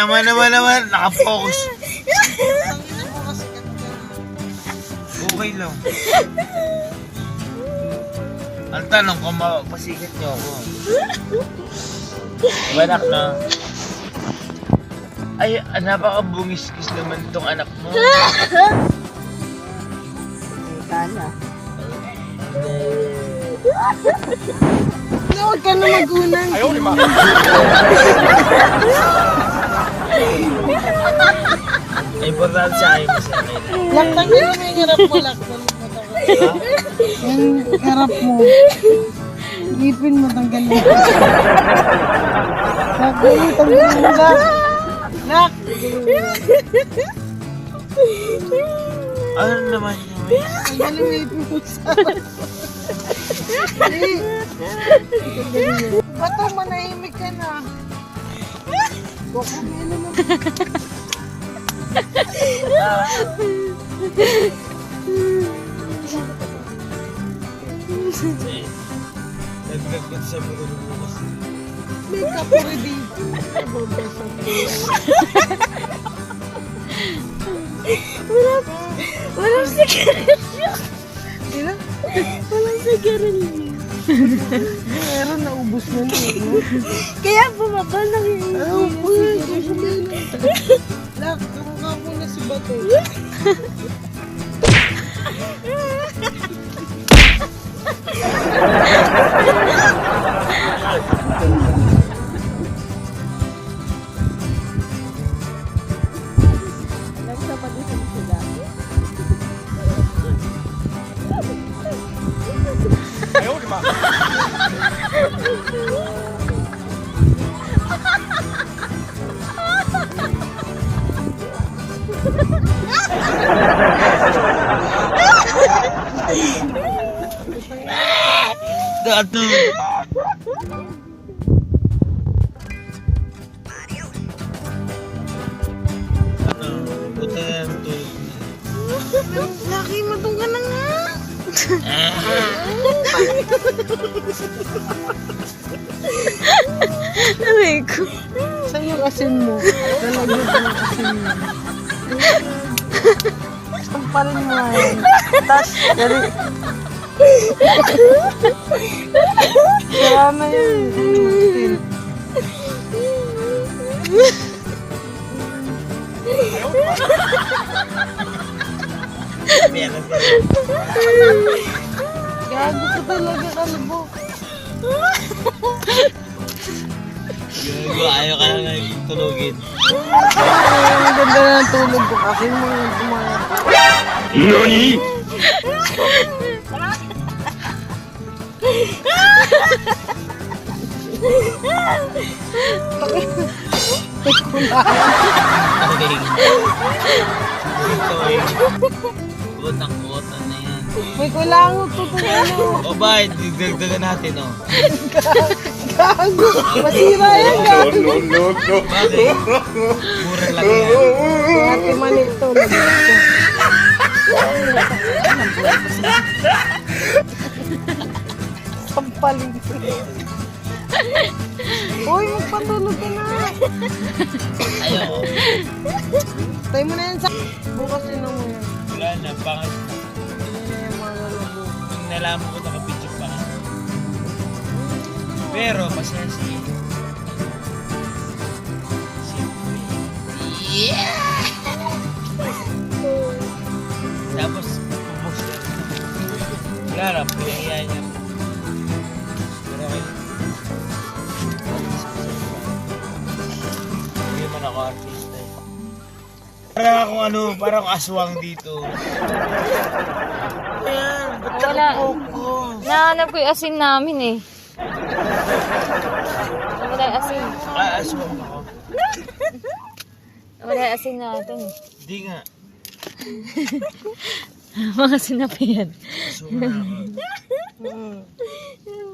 naman naman naman. Nakapokus. Okay lang. Ang tanong kung ma- masikat niyo ako. Banak na. Ay, ah, napaka-bungiskis naman tong anak mo. Kala. Huwag ka na magunang. Importante sa akin kasi okay lang. Laktan mo yung harap mo, laktan mo. Yung harap mo. Ngipin mo, tanggalin. Laktan mo, tanggalin mo, lak. Lak! Ano naman yun? Tanggalin mo mo sa mo. Bato, manahimik ka na. Baka may ano na. Kasi, naglagot sa mga. May kapuri dito. Nababasa Walang sigarilyo. Sino? Walang sigarilyo. Meron, naubos na niya. Kaya bumaba lang yung Ano po yun? Lak, kamukha mo na si Bato. Dato! Ano? Buta tulog niya. Laki, matong ka na nga. Aray ko. Saan yung asin mo? Lalagyan ko ng asin mo. Sampalin mo. Tapos, dali. Kaya na yun. Ka. Gago ko talaga kalbo. Gago, ayaw ka lang tulogin. Ang ganda na ng tulog ko kasi mo yung kumain. Aling. Ito eh. Kutang-kutan na yan. May kulangot to ano. O ba, dagdagan natin oh. Gago. Masira yan, gago. Bakit? Mura lang yan. Ate manito. Sampalin ko. Uy, magpatulog ka na. Ayaw. Tayo mo na yan sa... Bukas yun mo yan. Wala na, pangit. Hindi na yung mga. Nung nalaman ko pa. Pero, si... Si... Yeah! Tapos, pupus niya. Wala pinahiyaan niya. Pero okay. Hindi man ako artista eh. Parang akong ano, parang aswang dito. Ayan, ba't Wala. nakapokos? Nahanap ko yung asin namin eh. Wala asin. Ah, aswang ako. Wala asin natin eh. Hindi nga. Mga sinapian. Aswang na ako. Hmm.